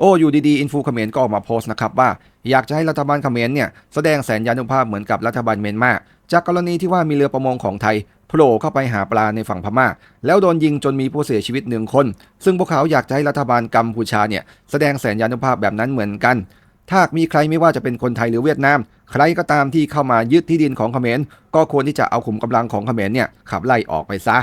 โอ้อยู่ดีๆ อินฟูเขมรก็ออกมาโพสต์นะครับว่าอยากจะให้รัฐบาลเขมรเนี่ยแสดงแสนยานุภาพเหมือนกับรัฐบาลเมียนมาจากกรณีที่ว่ามีเรือประมงของไทยโผล่เข้าไปหาปลาในฝั่งพม่า แล้วโดนยิงจนมีผู้เสียชีวิตหนึ่งคน ซึ่งพวกเขาอยากจะให้รัฐบาลกัมพูชาเนี่ยแสดงแสนยานุภาพแบบนั้นเหมือนกันถ้ามีใครไม่ว่าจะเป็นคนไทยหรือเวียดนาม ใครก็ตามที่เข้ามายึดที่ดินของเขมรก็ควรที่จะเอาขุมกำลังของเขมรเนี่ยขับไล่ออกไปซะ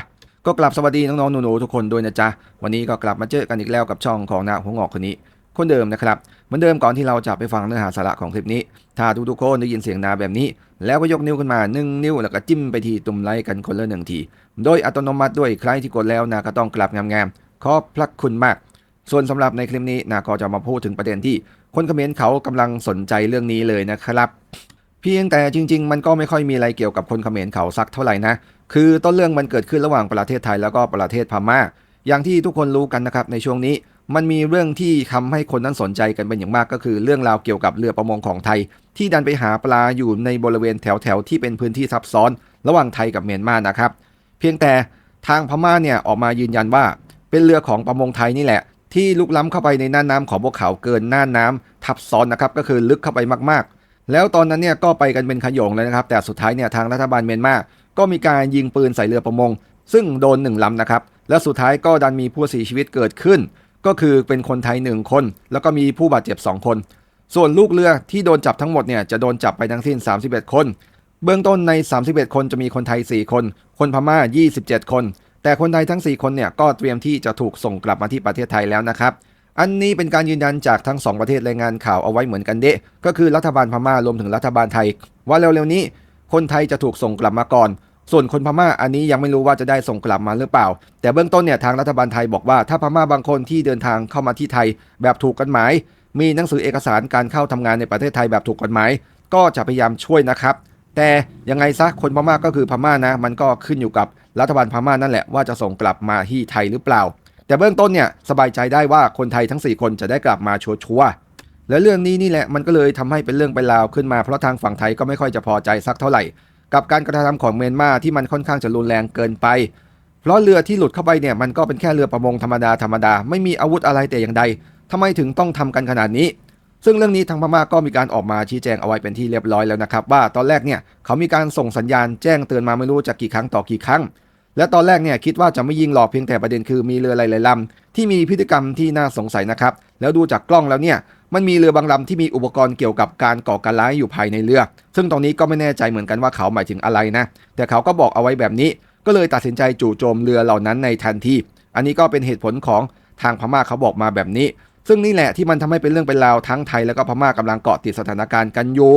ก็กลับสวัสดีน้องๆหนูๆทุกคนด้วยนะจ๊ะ วันนี้ก็กลับมาเจอกันอีกแล้วกับช่องของนาหัวงอกคนนี้ คนเดิมนะครับเหมือนเดิมก่อนที่เราจะไปฟังเนื้อหาสาระของคลิปนี้ ถ้าทุกๆคนได้ยินเสียงนาแบบนี้ แล้วก็ยกนิ้วขึ้นมาหนึ่งนิ้วแล้วก็จิ้มไปที่ตุ่มไลค์กันคนละหนึ่งที โดยอัตโนมัติด้วยใครที่กดแล้วนาก็ต้องกลับงามๆขอบพระคุณมาก ส่วนสำหรับในคลิปนี้นาก็จะมาพูดถึงประเด็นที่ คนเขมรเขากำลังสนใจเรื่องนี้เลยนะครับเพียงแต่จริง ๆ มันก็ไม่ค่อยมีอะไรเกี่ยวกับคนเขมรเขาสักเท่าไหร่นะ คือต้นเรื่องมันเกิดขึ้นระหว่างประเทศไทยแล้วก็ประเทศพม่า อย่างที่ทุกคนรู้กันนะครับในช่วงนี้ มันมีเรื่องที่ทำให้คนนั้นสนใจกันเป็นอย่างมากก็คือ เรื่องราวเกี่ยวกับเรือประมงของไทย ที่ดันไปหาปลาอยู่ในบริเวณแถวๆที่เป็นพื้นที่ซับซ้อน ระหว่างไทยกับเมียนมานะครับ เพียงแต่ทางพม่าเนี่ยออกมายืนยันว่า เป็นเรือของประมงไทยนี่แหละ ที่ลุกล้ำเข้าไปในน่านน้ำของพวกเขาเกินน่านน้ำทับซ้อนนะครับก็คือลึกเข้าไปมากๆ แล้วตอนนั้นเนี่ยก็ไปกันเป็นขยงเลยนะครับ แต่สุดท้ายเนี่ยทางรัฐบาลเมียนมาก็มีการยิงปืนใส่เรือประมง ซึ่งโดนหนึ่งลำนะครับและสุดท้ายก็ดันมีผู้เสียชีวิตเกิดขึ้น ก็คือเป็นคนไทยหนึ่งคน แล้วก็มีผู้บาดเจ็บ 2 คน ส่วนลูกเรือที่โดนจับทั้งหมดเนี่ยจะโดนจับไปทั้งสิ้น 31 คน เบื้องต้นใน 31 คนจะมีคนไทย 4 คน คนพม่า 27 คน แต่คนไทยทั้ง 4 คนเนี่ยก็เตรียมที่จะถูกส่งกลับมาที่ประเทศไทยแล้วนะครับอันนี้เป็นการยืนยันจากทั้งสองประเทศรายงานข่าวเอาไว้เหมือนกันเดะก็คือรัฐบาลพม่ารวมถึงรัฐบาลไทย ว่าเร็วๆนี้ คนไทยจะถูกส่งกลับมาก่อน ส่วนคนพม่าอันนี้ยังไม่รู้ว่าจะได้ส่งกลับมาหรือเปล่า แต่เบื้องต้นเนี่ยทางรัฐบาลไทยบอกว่าถ้าพม่าบางคนที่เดินทางเข้ามาที่ไทยแบบถูกกฎหมาย มีหนังสือเอกสารการเข้าทำงานในประเทศไทยแบบถูกกฎหมาย ก็จะพยายามช่วยนะครับ แต่ยังไงซะคนพม่าก็คือพม่านะ มันก็ขึ้นอยู่กับรัฐบาลพม่านั่นแหละว่าจะส่งกลับมาที่ไทยหรือเปล่า แต่เบื้องต้นเนี่ยสบายใจได้ว่าคนไทยทั้ง 4 คนจะได้กลับมาชัวร์และเรื่องนี้นี่แหละมันก็เลยทำให้เป็นเรื่องเป็นราวขึ้นมาเพราะทางฝั่งไทยก็ไม่ค่อยจะพอใจสักเท่าไหร่ กับการกระทำของเมียนมาที่มันค่อนข้างจะรุนแรงเกินไป เพราะเรือที่หลุดเข้าไปเนี่ยมันก็เป็นแค่เรือประมงธรรมดาธรรมดาไม่มีอาวุธอะไรแต่อย่างใดทำไมถึงต้องทำกันขนาดนี้ ซึ่งเรื่องนี้ทางพม่าก็มีการออกมาชี้แจงเอาไว้เป็นที่เรียบร้อยแล้วนะครับ ว่าตอนแรกเนี่ยเขามีการส่งสัญญาณแจ้งเตือนมาไม่รู้จะกี่ครั้งต่อกี่ครั้ง และตอนแรกเนี่ยคิดว่าจะไม่ยิงหรอกเพียงแต่ประเด็นคือมีเรือหลายๆลำที่มีพฤติกรรมที่น่าสงสัยนะครับ แล้วดูจากกล้องแล้วเนี่ย มันมีเรือบางลำที่มีอุปกรณ์เกี่ยวกับการก่อการร้ายอยู่ภายในเรือ ซึ่งตรงนี้ก็ไม่แน่ใจเหมือนกันว่าเขาหมายถึงอะไรนะ แต่เขาก็บอกเอาไว้แบบนี้ ก็เลยตัดสินใจจู่โจมเรือเหล่านั้นในทันที อันนี้ก็เป็นเหตุผลของทางพม่าเขาบอกมาแบบนี้ ซึ่งนี่แหละที่มันทำให้เป็นเรื่องเป็นราวทั้งไทยแล้วก็พม่ากำลังเกาะติดสถานการณ์กันอยู่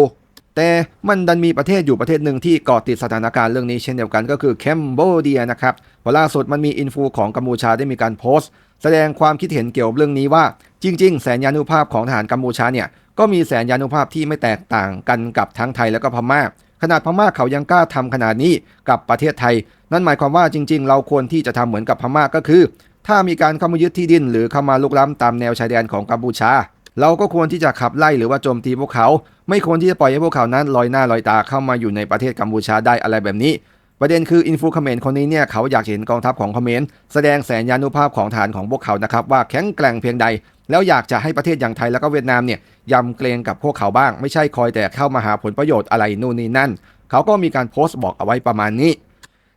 แต่มันดันมีประเทศอยู่ประเทศหนึ่งที่เกาะติดสถานการณ์เรื่องนี้เช่นเดียวกันก็คือแคมโบเดียนะครับพอล่าสุดมันมีอินฟูของกัมพูชาได้มีการโพสต์ แสดงความคิดเห็นเกี่ยวกับเรื่องนี้ว่าจริง ๆ แสนยานุภาพของทหารกัมพูชาเนี่ยก็มีแสนยานุภาพที่ไม่แตกต่างกันกับทั้งไทยแล้วก็พม่า ขนาดพม่าเขายังกล้าทำขนาดนี้กับประเทศไทย นั่นหมายความว่าจริง ๆ เราควรที่จะทำเหมือนกับพม่าก็คือ ถ้ามีการเข้ามายึดที่ดิน หรือเข้ามาลุกล้ำตามแนวชายแดนของกัมพูชา เราก็ควรที่จะขับไล่หรือว่าโจมตีพวกเขา ไม่ควรที่จะปล่อยให้พวกเขานั้นลอยหน้าลอยตาเข้ามาอยู่ในประเทศกัมพูชาได้อะไรแบบนี้ ประเด็นคืออินฟูเขมรคนนี้เนี่ยเขาอยากเห็นกองทัพของเขมรแสดงแสนยานุภาพของฐานของพวกเขานะครับว่าแข็งแกร่งเพียงใด แล้วอยากจะให้ประเทศอย่างไทยแล้วก็เวียดนามเนี่ยยำเกรงกับพวกเขาบ้าง ไม่ใช่คอยแต่เข้ามาหาผลประโยชน์อะไรนู่นนี่นั่น เขาก็มีการโพสต์บอกเอาไว้ประมาณนี้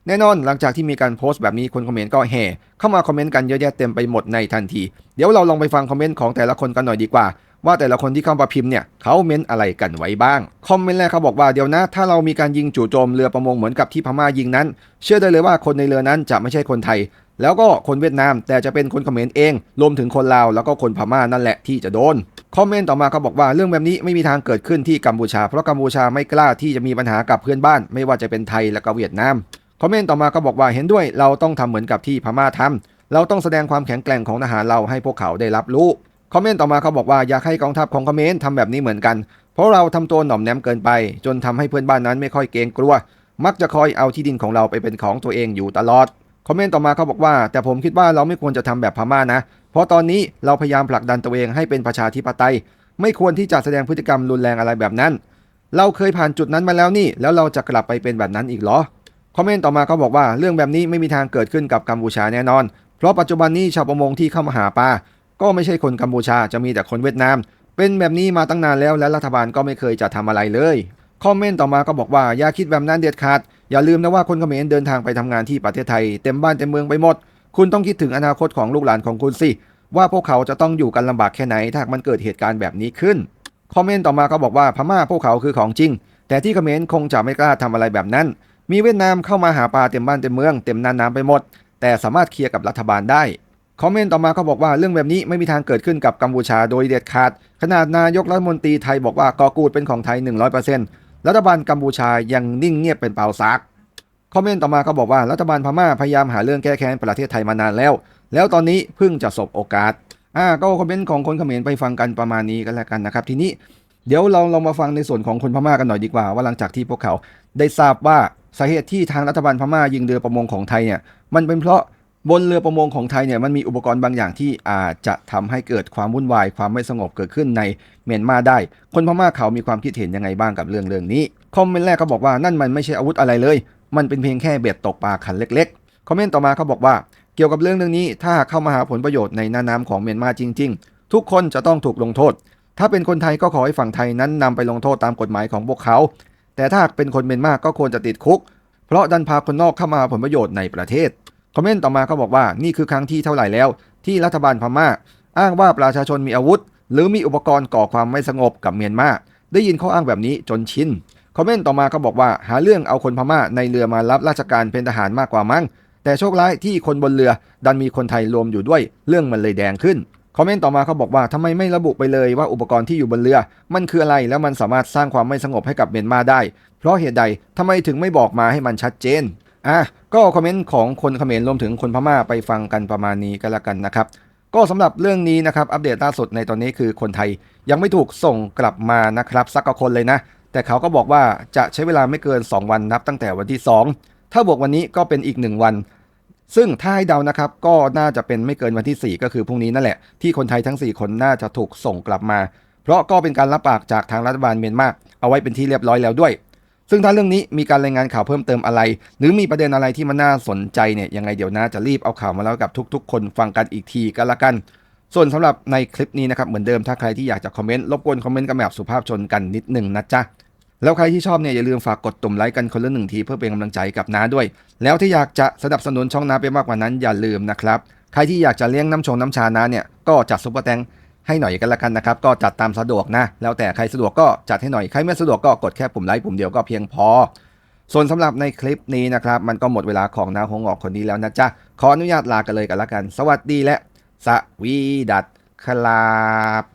แน่นอนหลังจากที่มีการโพสต์แบบนี้คนคอมเมนต์ก็แห่เข้ามาคอมเมนต์กันเยอะแยะเต็มไปหมดในทันที เดี๋ยวเราลองไปฟังคอมเมนต์ของแต่ละคนกันหน่อยดีกว่า ว่าแต่ละคนที่เข้ามาพิมพ์เนี่ยเขาเม้นอะไรกันไว้บ้าง คอมเมนต์แรกเขาบอกว่าเดี๋ยวนะ ถ้าเรามีการยิงจู่โจมเรือประมงเหมือนกับที่พม่ายิงนั้น เชื่อได้เลยว่าคนในเรือนั้นจะไม่ใช่คนไทย แล้วก็คนเวียดนามแต่จะเป็นคนเขมรเอง รวมถึงคนลาวแล้วก็คนพม่านั่นแหละที่จะโดนคอมเมนต์ต่อมาเขาบอกว่าเรื่องแบบนี้ไม่มีทางเกิดขึ้นที่กัมพูชา เพราะกัมพูชาไม่กล้าที่จะมีปัญหากับเพื่อนบ้าน ไม่ว่าจะเป็นไทยและก็เวียดนามคอมเมนต์ต่อมาก็บอกว่าเห็นด้วยเราต้องทำเหมือนกับที่พม่าทำเราต้องแสดงความแข็งแกร่งของทหารเราให้พวกเขาได้รับรู้ คอมเมนต์ต่อมาเขาบอกว่าอยากให้กองทัพของคอมเขมรทำแบบนี้เหมือนกัน เพราะเราทำตัวหน่อมแนมเกินไป จนทำให้เพื่อนบ้านนั้นไม่ค่อยเกรงกลัว มักจะคอยเอาที่ดินของเราไปเป็นของตัวเองอยู่ตลอดคอมเมนต์ต่อมาเขาบอกว่า แต่ผมคิดว่าเราไม่ควรจะทำแบบพม่านะ เพราะตอนนี้เราพยายามผลักดันตัวเองให้เป็นประชาธิปไตย ไม่ควรที่จะแสดงพฤติกรรมรุนแรงอะไรแบบนั้น เราเคยผ่านจุดนั้นมาแล้วนี่ แล้วเราจะกลับไปเป็นแบบนั้นอีกเหรอคอมเมนต์ต่อมาเขาบอกว่าเรื่องแบบนี้ไม่มีทางเกิดขึ้นกับกัมพูชาแน่นอน เพราะปัจจุบันนี้ชาวประมงที่เข้ามาหาปลา ก็ไม่ใช่คนกัมพูชาจะมีแต่คนเวียดนาม เป็นแบบนี้มาตั้งนานแล้วและรัฐบาลก็ไม่เคยจะทำอะไรเลยคอมเมนต์ต่อมาก็บอกว่าอย่าคิดแบบนั้นเด็ดขาด อย่าลืมนะว่าคนเขมรเดินทางไปทำงานที่ประเทศไทย เต็มบ้านเต็มเมืองไปหมด คุณต้องคิดถึงอนาคตของลูกหลานของคุณสิว่าพวกเขาจะต้องอยู่กันลำบากแค่ไหนถ้ามันเกิดเหตุการณ์แบบนี้ขึ้นคอมเมนต์ต่อมาก็บอกว่าพม่าพวกเขาคือของจริง แต่ที่เขมรคงจะไม่กล้าทำอะไรแบบนั้น มีเวียดนามเข้ามาหาปลาเต็มบ้านเต็มเมืองเต็มน่านน้ำไปหมด แต่สามารถเคลียร์กับรัฐบาลได้ คอมเมนต์ต่อมาก็บอกว่าเรื่องแบบนี้ไม่มีทางเกิดขึ้นกับกัมพูชาโดยเด็ดขาด ขนาดนายกรัฐมนตรีไทยบอกว่ากอกูดเป็นของไทย 100%รัฐบาลกัมพูชายังนิ่งเงียบเป็นเปล่าซักคอมเมนต์ต่อมาก็บอกว่ารัฐบาลพม่าพยายามหาเรื่องแก้แค้นประเทศไทยมานานแล้ว แล้วตอนนี้เพิ่งจะสบโอกาสอ่าก็คอมเมนต์ของคนเขมรไปฟังกันประมาณนี้กันแล้วกันนะครับทีนี้เดี๋ยวเราลองมาฟังในส่วนของคนพม่ากันหน่อยดีกว่า ว่าหลังจากที่พวกเขา ได้ทราบว่าสาเหตุที่ทางรัฐบาลพม่ายิงเรือประมงของไทยเนี่ยมันเป็นเพราะ บนเรือประมงของไทยเนี่ยมันมีอุปกรณ์บางอย่างที่อาจจะทำให้เกิดความวุ่นวาย ความไม่สงบเกิดขึ้นในเมียนมาได้ คนพม่าเขามีความคิดเห็นยังไงบ้างกับเรื่องเรื่องนี้ คอมเมนต์แรกเขาบอกว่านั่นมันไม่ใช่อาวุธอะไรเลย มันเป็นเพียงแค่เบ็ดตกปลาขันเล็กๆ คอมเมนต์ต่อมาเขาบอกว่าเกี่ยวกับเรื่องเรื่องนี้ ถ้าเข้ามาหาผลประโยชน์ในน่านน้ำของเมียนมาจริง ๆ ทุกคนจะต้องถูกลงโทษ ถ้าเป็นคนไทยก็ขอให้ฝั่งไทยนั้นนำไปลงโทษตามกฎหมายของพวกเขา แต่ถ้าเป็นคนเมียนมาก็ควรจะติดคุก เพราะดันพาคนนอกเข้ามาหาผลประโยชน์ในประเทศ คอมเมนต์ต่อมาเขาบอกว่านี่คือครั้งที่เท่าไหร่แล้ว ที่รัฐบาลพม่า อ้างว่าประชาชนมีอาวุธ หรือมีอุปกรณ์ก่อความไม่สงบกับเมียนมาได้ยินเขาอ้างแบบนี้จนชินคอมเมนต์ต่อมาเขาบอกว่าหาเรื่องเอาคนพม่าในเรือมารับราชการเป็นทหารมากกว่ามั้งแต่โชคร้ายที่คนบนเรือดันมีคนไทยรวมอยู่ด้วย เรื่องมันเลยแดงขึ้นคอมเมนต์ต่อมาเขาบอกว่าทำไมไม่ระบุไปเลยว่าอุปกรณ์ที่อยู่บนเรือ มันคืออะไรแล้วมันสามารถสร้างความไม่สงบให้กับเมียนมาได้ เพราะเหตุใดทำไมถึงไม่บอกมาให้มันชัดเจน อะก็คอมเมนต์ของคนเขมรรวมถึงคนพม่าไปฟังกันประมาณนี้ก็แล้วกันนะครับ ก็สำหรับเรื่องนี้นะครับอัปเดตล่าสุดในตอนนี้คือคนไทยยังไม่ถูกส่งกลับมานะครับสักคนเลยนะ แต่เขาก็บอกว่าจะใช้เวลาไม่เกิน 2 วันนับตั้งแต่วันที่ 2 ถ้าบวกวันนี้ก็เป็นอีก 1 วัน ซึ่งถ้าให้เดานะครับก็น่าจะเป็นไม่เกินวันที่ 4 ก็คือพรุ่งนี้นั่นแหละที่คนไทยทั้ง 4 คนน่าจะถูกส่งกลับมา เพราะก็เป็นการรับปากจากทางรัฐบาลเมียนมาเอาไว้เป็นที่เรียบร้อยแล้วด้วย ซึ่งถ้าเรื่องนี้มีการรายงานข่าวเพิ่มเติมอะไร หรือมีประเด็นอะไรที่มันน่าสนใจเนี่ยยังไงเดี๋ยวน่าจะรีบเอาข่าวมาแล้วกับทุก ๆ คนฟังกันอีกทีก็แล้วกัน ส่วนสำหรับในคลิปนี้นะครับเหมือนเดิมถ้าใครที่อยากจะคอมเมนต์รบกวนคอมเมนต์กันแบบสุภาพชนกันนิดหนึ่งนะจ๊ะแล้วใครที่ชอบเนี่ยอย่าลืมฝากกดตุ่มไลค์กันคนละหนึ่งทีเพื่อเป็นกำลังใจกับน้าด้วย แล้วที่อยากจะสนับสนุนช่องน้าไปมากกว่านั้นอย่าลืมนะครับ ใครที่อยากจะเลี้ยงน้ำชงน้ำชาน้าเนี่ยก็จัดซุปเปอร์แตง ให้หน่อยกันละกันนะครับ ก็จัดตามสะดวกนะ แล้วแต่ใครสะดวกก็จัดให้หน่อย ใครไม่สะดวกก็กดแค่ปุ่มไลค์ปุ่มเดียวก็เพียงพอ ส่วนสำหรับในคลิปนี้นะครับ มันก็หมดเวลาของนาหงออกคนนี้แล้วนะจ๊ะ ขออนุญาตลากันเลยกันละกัน สวัสดีและสวีดัตครับ